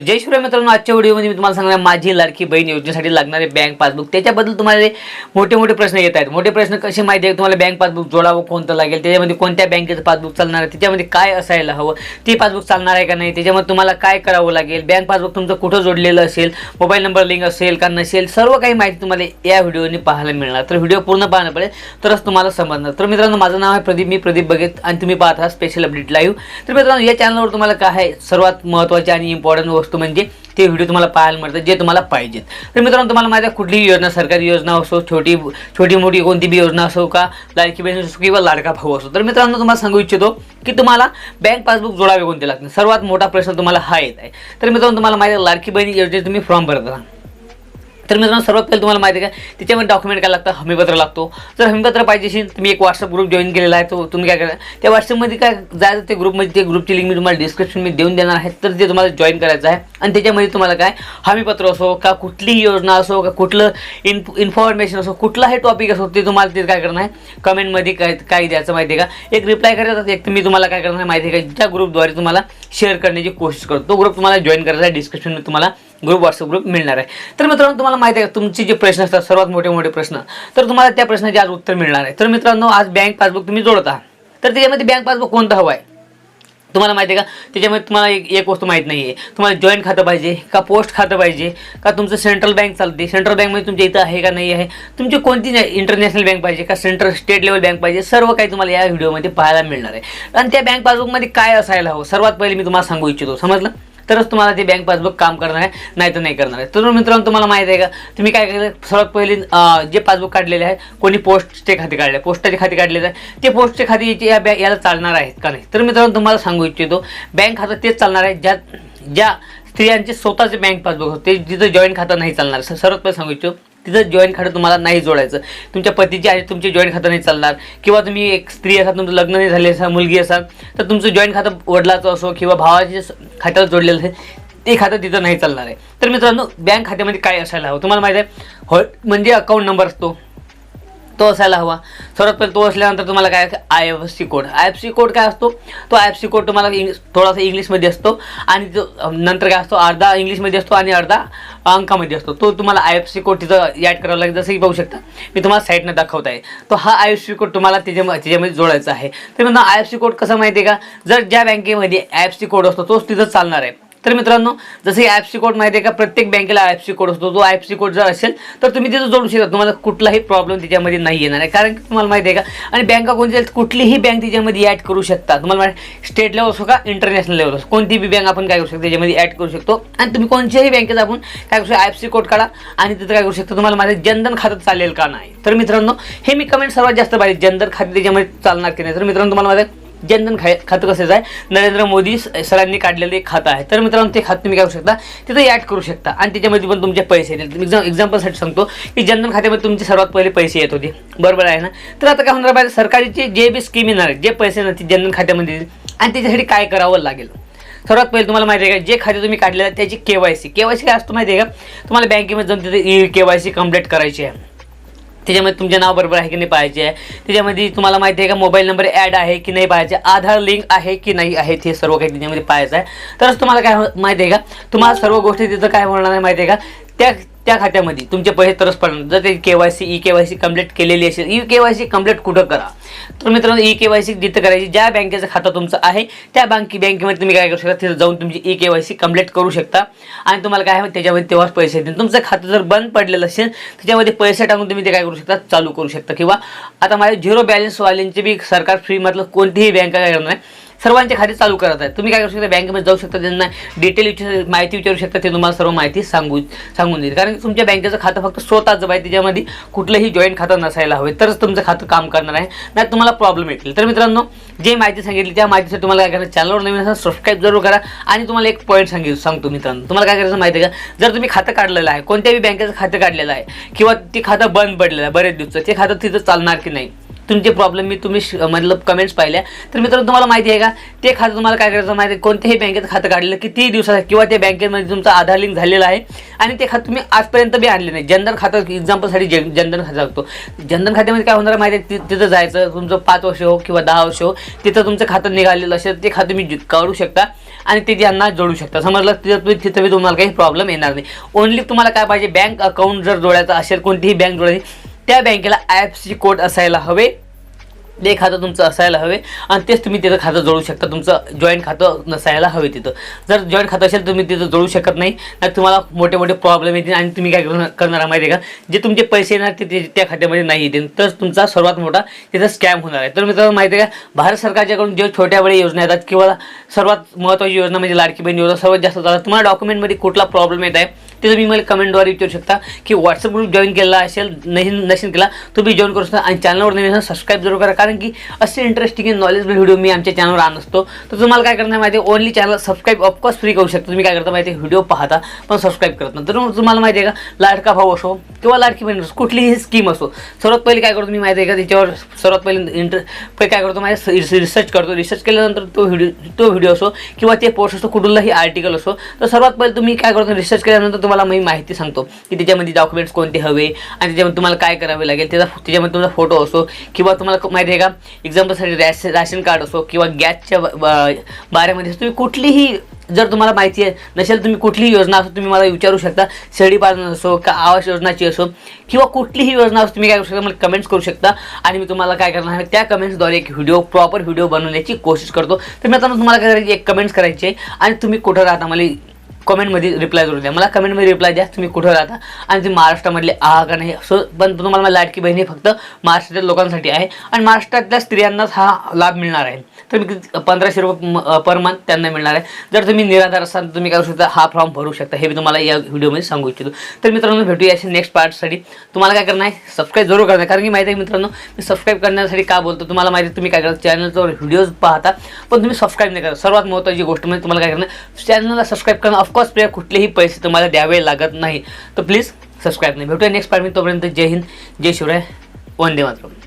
जय शिवराय मित्रांनो आजच्या व्हिडिओमध्ये मी तुम्हाला सांगणार माझी लाडकी बहीण योजनेसाठी लागणारे बँक पासबुक. त्याच्याबद्दल तुम्हाला मोठे मोठे प्रश्न येत आहेत. मोठे प्रश्न कसे माहिती आहे? तुम्हाला बँक पासबुक जोडावं कोणतं लागेल? त्याच्यामध्ये कोणत्या बँकेचं पासबुक चालणार आहे? त्याच्यामध्ये काय असायला हवं? ते पासबुक चालणार आहे का नाही? त्याच्यामध्ये तुम्हाला काय करावं लागेल? बँक पासबुक तुमचं कुठं जोडलेलं असेल? मोबाईल नंबर लिंक असेल का नसेल? सर्व काही माहिती तुम्हाला या व्हिडिओने पाहायला मिळणार. तर व्हिडिओ पूर्ण पाहणं पडेल तरच तुम्हाला समजणार. तर मित्रांनो माझं नाव आहे प्रदीप. मी प्रदीप बघेत आणि तुम्ही पाहत आहात स्पेशल अपडेट लाईव्ह तर मित्रांनो या चॅनलवर तुम्हाला काय आहे? सर्वात महत्त्वाची आणि इम्पॉर्टंट वस्तू म्हणजे ते व्हिडिओ तुम्हाला पाहायला मिळतात जे तुम्हाला पाहिजेत. तर मित्रांनो तुम्हाला माझ्या कुठलीही योजना सरकारी योजना असो छोटी छोटी मोठी कोणती बी योजना असो का लाडकी बहीण असो किंवा लाडका भाऊ असो. तर मित्रांनो तुम्हाला सांगू इच्छितो की तुम्हाला बँक पासबुक जोडावे कोणते लागते सर्वात मोठा प्रश्न तुम्हाला हा येत आहे. तर मित्रांनो तुम्हाला माहिती लाडकी बहीण योजनेत तुम्ही फॉर्म भरत राहा. तर मित्रांनो सर्वात पहिले तुम्हाला माहिती आहे का? त्याच्यामध्ये डॉक्युमेंट काय लागतं? हमीपत्र लागतो. जर हमीपत्र पाहिजे असेल तुम्ही एक व्हॉट्सअप ग्रुप जॉईन केलेला आहे तो तुम्ही काय करा? त्या व्हॉट्सअपमध्ये काय जायचं ते ग्रुपमध्ये ते ग्रुपची लिंक मी तुम्हाला डिस्क्रिप्शनमध्ये देऊन देणार आहे. तर ते तुम्हाला जॉईन करायचं आहे. आणि त्याच्यामध्ये तुम्हाला काय? हमीपत्र असो का कुठलीही योजना असो का कुठलं इन इन्फॉर्मेशन असो कुठलाही टॉपिक असो ते तुम्हाला ते काय करणार आहे? कमेंटमध्ये काय काय द्यायचं माहिती आहे का? एक रिप्लाय करायचा एक मी तुम्हाला काय करणार आहे माहिती आहे का? ज्या ग्रुपद्वारे तुम्हाला शेअर करण्याची कोशिश करतो. तो ग्रुप तुम्हाला जॉईन करायचा आहे. डिस्क्रिप्शनमध्ये तुम्हाला ग्रुप व्हॉट्सअप ग्रुप मिळणार आहे. तर मित्रांनो तुम्हाला माहिती आहे का तुमचे जे प्रश्न असतात सर्वात मोठे मोठे प्रश्न तर तुम्हाला त्या प्रश्नाचे आज उत्तर मिळणार आहे. तर मित्रांनो आज बँक पासबुक तुम्ही जोडत आहात. तर त्याच्यामध्ये बँक पासबुक कोणतं हवं आहे? तुम्हाला माहिती आहे का? त्याच्यामध्ये तुम्हाला एक एक वस्तू माहीत नाही आहे तुम्हाला जॉईंट खातं पाहिजे का पोस्ट खातं पाहिजे का तुमचं सेंट्रल बँक चालते? सेंट्रल बँकमध्ये तुमच्या इथं आहे का नाही आहे? तुमची कोणती इंटरनॅशनल बँक पाहिजे का सेंट्रल स्टेट लेवल बँक पाहिजे? सर्व काही तुम्हाला या व्हिडिओमध्ये पाहायला मिळणार आहे. आणि त्या बँक पासबुकमध्ये काय असायला हवं? सर्वात पहिले मी तुम्हाला सांगू इच्छितो. समजलं? तरच तुम्हाला ते बँक पासबुक काम करणार आहे नाही तर नाही करणार आहे. तर मित्रांनो तुम्हाला माहिती आहे का? तुम्ही काय केलं? सर्वात पहिले जे पासबुक काढलेले आहे कोणी पोस्टचे खाते काढले. पोस्टाचे खाते काढलेले आहे. ते पोस्टचे खाते या बॅ याला चालणार आहेत का नाही? तर मित्रांनो तुम्हाला सांगू इच्छितो बँक खातं तेच चालणार आहे ज्या ज्या स्त्रियांचे स्वतःचे बँक पासबुक होते जिथं जॉईंट खातं नाही चालणार. सर्वात पहिले सांगू इच्छितो तिथं जॉईंट खातं तुम्हाला नाही जोडायचं. तुमच्या पतीचे आणि तुमचे जॉईंट खातं नाही चालणार. किंवा तुम्ही एक स्त्री असाल तुमचं लग्न नाही झाले असाल मुलगी असाल तर तुमचं जॉईंट खातं वडिलाचं असो किंवा भावाचे खात्याला जोडलेलं असेल ते खातं तिथं नाही चालणार आहे. तर मित्रांनो बँक खात्यामध्ये काय असायला हवं? तुम्हाला माहिती आहे हो म्हणजे अकाउंट नंबर असतो. तो असायला हवा. सर्वात पहिले तो असल्यानंतर तुम्हाला काय I F C code I F C code काय असतो? तो आय एफ सी कोड तुम्हाला इंग्लिश थोडासा इंग्लिशमध्ये असतो आणि तो नंतर काय असतो? अर्धा इंग्लिशमध्ये असतो आणि अर्धा अंकामध्ये असतो. तो तुम्हाला आय एफ सी कोड तिथं ॲड करावा लागेल. जसं की पाहू शकता मी तुम्हाला साईटनं दाखवत आहे तो हा आय एफ सी कोड तुम्हाला त्याच्या त्याच्यामध्ये जोडायचा आहे. तर आय एफ सी कोड कसं माहिती आहे का? जर ज्या बँकेमध्ये आय एफ सी कोड असतो तोच तिथं चालणार आहे. तर मित्रांनो जसं आय एफ सी कोड माहिती आहे का प्रत्येक बँकेला आय एफ सी कोड असतो. तो आय एफ सी कोड जर असेल तर तुम्ही तिथं जोडू शकता. तुम्हाला कुठलाही प्रॉब्लेम त्याच्यामध्ये नाही येणार आहे. कारण की तुम्हाला माहिती आहे का आणि बँका कोणती असेल, कुठलीही बँक त्याच्यामध्ये ॲड करू शकता. तुम्हाला माहिती स्टेट लेवल असो का इंटरनॅशनल लेवल असो कोणती बी बँक आपण काय करू शकतो त्याच्यामध्ये ॲड करू शकतो. आणि तुम्ही कोणत्याही बँकेचा आपण काय करू शकतो आय एफ सी कोड काढा आणि तिथं काय करू शकतो तुम्हाला माझं जनधन खातं चालेल का नाही. तर मित्रांनो हे मी कमेंट सर्वात जास्त पाहिजे जनधन खाते त्याच्यामध्ये चालणार की नाही. तर मित्रांनो तुम्हाला माझं जनधन खाय खातं कसं आहे? नरेंद्र मोदी सरांनी काढलेलं एक खातं आहे. तर मित्रांनो ते खातं तुम्ही काय करू शकता? तिथं ॲड करू शकता. आणि त्याच्यामध्ये पण तुमचे पैसे येतील. एक्झाम एक्झाम्पलसाठी सांगतो की जनधन खात्यामध्ये तुमचे सर्वात पहिले पैसे येत होते. बरोबर आहे ना? तर आता काय होणार पाहिजे सरकारचे जे बी स्कीम येणार जे पैसे येणार ते जनधन खात्यामध्ये येतील. आणि त्याच्यासाठी काय करावं लागेल? सर्वात पहिले तुम्हाला माहिती आहे का जे खाते तुम्ही काढलेलं त्याची K Y C. K Y C काय असतो माहिती आहे का? तुम्हाला बँकेमध्ये जाऊन तिथे E K Y C complete करायची आहे. त्याच्यामध्ये तुमचे नाव बरोबर आहे की नाही पाहिजे? आहे त्याच्यामध्ये तुम्हाला माहिती आहे का मोबाईल नंबर ॲड आहे की नाही पाहिजे? आधार लिंक आहे की नाही आहे ते सर्व काही त्याच्यामध्ये पाहायचं आहे. तरच तुम्हाला काय माहिती आहे का? तुम्हाला सर्व गोष्टी तिथं काय होणार नाही माहिती आहे का? त्या त्या खात्यामध्ये तुमचे पैसे तरच पडणार. जर ते K Y C E K Y C complete केलेली असेल E K Y C complete कुठं करा? तर मित्रांनो ई के वाय सी जिथं करायची ज्या बँकेचं खातं तुमचं आहे त्या बँके बँकेमध्ये तुम्ही काय करू शकता? तिथं जाऊन तुमची E K Y C complete करू शकता. आणि तुम्हाला काय आहे त्याच्यामध्ये तेव्हाच पैसे येतील तुमचं खातं जर बंद पडलेलं असेल त्याच्यामध्ये पैसे टाकून तुम्ही ते काय करू शकता? चालू करू शकता. किंवा आता माझ्या झिरो बॅलन्सवाल्यांचे बी सरकार फ्रीमधलं कोणतीही बँक काय करणार नाही. सर्वांचे खाते चालू करत आहे तुम्ही काय करू शकता? बँकेमध्ये जाऊ शकता त्यांना डिटेल विचार माहिती विचारू शकता ते तुम्हाला सर्व माहिती सांगू सांगून देईल कारण की तुमच्या बँकेचं खातं फक्त स्वतःचं आहे त्याच्यामध्ये कुठलंही जॉईंट खातं नसायला हवे. तरच तुमचं खातं काम करणार आहे. नाही तुम्हाला प्रॉब्लेम येतील. तर मित्रांनो जे माहिती सांगितली त्या माहितीसाठी तुम्हाला काय करायचं? चॅनलवर नवीन असा सबस्क्राईब जरूर करा. आणि तुम्हाला एक पॉईंट सांगितलं सांगतो मित्रांनो. तुम्हाला काय करायचं माहिती आहे का? जर तुम्ही खातं काढलेलं आहे कोणत्याही बँकेचं खातं काढलेलं आहे किंवा ते खातं बंद पडलेलं आहे बरेच दिवस ते खातं तिथं चालणार की नाही? तुमचे प्रॉब्लेम मी तुम्ही श- मतलब कमेंट्स पाहिल्या. तर मित्रांनो तुम्हाला माहिती आहे का? ते खातं तुम्हाला काय करायचं माहिती आहे? कोणत्याही बँकेत खातं काढलेलं किती दिवसात किंवा त्या बँकेमध्ये तुमचं आधार लिंक झालेलं आहे आणि ते खातं तुम्ही आजपर्यंत बी आणले नाही. जनधन खातं एक्झाम्पलसाठी जन जनधन खातं लागतो. जनधन खात्यामध्ये काय होणार माहिती आहे? तिथं जायचं तुमचं पाच वर्ष हो किंवा दहा वर्ष हो तिथं तुमचं खातं निघालेलं असेल ते खातं तुम्ही काढू शकता आणि ते ज्यांना जोडू शकता. समजलं? तिथं तुम्ही- तिथं बी तुम्हाला काही प्रॉब्लेम येणार नाही. ओनली तुम्हाला काय पाहिजे? बँक अकाउंट जर जोडायचं असेल कोणतीही बँक जोडायची त्या बँकेला आय एफ सी कोड असायला हवे. ते खातं तुमचं असायला हवे आणि तेच तुम्ही तिथं खातं जोडू शकता. तुमचं जॉईंट खातं नसायला हवे तिथं. जर जॉईंट खातं असेल तुम्ही तिथं जोडू शकत नाही. तर तुम्हाला मोठे मोठे प्रॉब्लेम येतील आणि तुम्ही काय करणार करणार माहिती आहे का? जे तुमचे पैसे येणार ते ते त्या खात्यामध्ये नाही येतील. तर तुमचा सर्वात मोठा तिथं स्कॅम होणार आहे. तर मित्रांनो माहिती आहे का? भारत सरकारच्याकडून जे छोट्या वेळी योजना येतात किंवा सर्वात महत्त्वाची योजना म्हणजे लाडकी बहीण योजना सर्वात जास्त चालतात. तुम्हाला डॉक्युमेंटमध्ये कुठला प्रॉब्लेम येत आहे ते तुम्ही मला कमेंटद्वारे विचारू शकता. की व्हॉट्सअप ग्रुप जॉईन केला असेल नशीन नशीन केला तुम्ही जॉईन करू शकता. आणि चॅनलवर नवीन सबस्क्राईब जरूर करा. कारण की असे इंटरेस्टिंग नॉलेजबल व्हिडिओ मी आमच्या चॅनलवर आणत असतो. तर तुम्हाला काय करणार माहिती आहे only channel subscribe of course free करू शकता. तुम्ही काय करता माहिती आहे व्हिडिओ पाहता पण सबस्क्राईब करत नाही. तर मग तुम्हाला माहिती आहे का लाडका भाऊ असो किंवा लाडकी बहीण असो कुठलीही स्कीम असो सर्वात पहिले काय करतो मी माहिती आहे का त्याच्यावर सर्वात पहिले इंटर काय करतो माहिती रिसर्च करतो. रिसर्च केल्यानंतर तो व्हिडिओ तो व्हिडिओ असो किंवा ते पोस्ट असो कुठलाही आर्टिकल असो तर सर्वात पहिले तुम्ही काय करतो रिसर्च केल्यानंतर तुम्हाला मी माहिती सांगतो की त्याच्यामध्ये डॉक्युमेंट्स कोणते हवे आणि त्याच्यामध्ये तुम्हाला काय करावे लागेल त्याचा त्याच्यामध्ये तुमचा फोटो असो किंवा तुम्हाला माहिती आहे का? एक्झाम्पलसाठी रॅश राशन कार्ड असो किंवा गॅसच्या बारेमध्ये बाऱ्यामध्ये तुम्ही कुठलीही जर तुम्हाला माहिती आहे नसेल तुम्ही कुठलीही योजना असो तुम्ही मला विचारू शकता. शेळी पालन असो का आवास योजनाची असो किंवा कुठलीही योजना असो तुम्ही काय करू शकता मला कमेंट्स करू शकता. आणि मी तुम्हाला काय करणार आहे त्या कमेंट्सद्वारे एक व्हिडिओ प्रॉपर व्हिडिओ बनवण्याची कोशिश करतो. तर मित्रांनो तुम्हाला काय करायची एक कमेंट्स करायची आहे आणि तुम्ही कुठं राहता मला कमेंटमध्ये रिप्लाय करून द्या. मला कमेंटमध्ये रिप्लाय द्या तुम्ही कुठं राहता आणि ती महाराष्ट्रामधले आहा का नाही. सो पण तुम्हाला मला लाडकी बहिणी फक्त महाराष्ट्रातील लोकांसाठी आहे. आणि महाराष्ट्रातल्या स्त्रियांनाच हा लाभ मिळणार आहे. तर मी पंधराशे रुपये पर मंथ त्यांना मिळणार आहे. जर तुम्ही निराधार असाल तर तुम्ही काय करू शकता हा फॉर्म भरू शकता. हे मी तुम्हाला या व्हिडिओमध्ये सांगू इच्छितो. तर मित्रांनो भेटूया असे नेक्स्ट पार्टसाठी तुम्हाला काय करणार आहे? सबस्क्राईब जरूर करणार. कारण की माहिती आहे मित्रांनो मी सबस्क्राईब करण्यासाठी का बोलतो? तुम्हाला माहिती तुम्ही काय करता चॅनलवर व्हिडिओज पाहता पण तुम्ही सबस्क्राईब नाही करा सर्वात महत्त्वाची गोष्ट म्हणजे तुम्हाला काय करणार चॅनलला सबस्क्राईब करणं ऑफकोर्स प्रिया कुठलेही पैसे तुम्हाला द्यावे लागत नाही. तर प्लीज सबस्क्राईब नाही. भेटूया नेक्स्ट पार्ट मी तोपर्यंत जय हिंद जय शिवराय. वंदे मातरम.